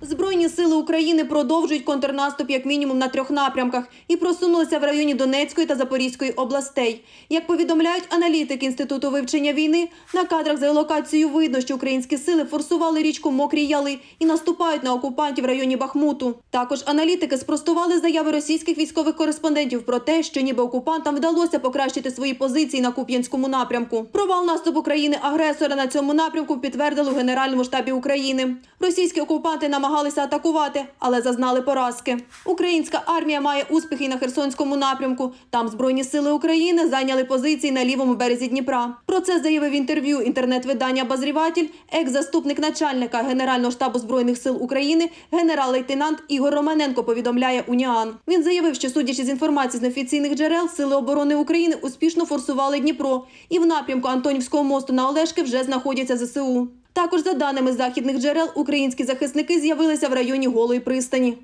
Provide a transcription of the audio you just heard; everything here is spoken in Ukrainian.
Збройні сили України продовжують контрнаступ як мінімум на трьох напрямках і просунулися в районі Донецької та Запорізької областей. Як повідомляють аналітики інституту вивчення війни, на кадрах за локацією видно, що українські сили форсували річку Мокрі Яли і наступають на окупантів в районі Бахмуту. Також аналітики спростували заяви російських військових кореспондентів про те, що ніби окупантам вдалося покращити свої позиції на Куп'янському напрямку. Провал наступу країни агресора на цьому напрямку підтвердили у Генеральному штабі України. Російські окупанти намагалися атакувати, але зазнали поразки. Українська армія має успіхи на Херсонському напрямку. Там збройні сили України зайняли позиції на лівому березі Дніпра. Про це заявив інтерв'ю інтернет-видання Базріватель, екс-заступник начальника Генерального штабу збройних сил України, генерал-лейтенант Ігор Романенко. Повідомляє Уніан. Він заявив, що судячи з інформації з неофіційних джерел, сили оборони України успішно форсували Дніпро і в напрямку Антонівського мосту на Олешки вже знаходяться ЗСУ. Також за даними західних джерел, українські захисники з'явилися в районі Голої пристані.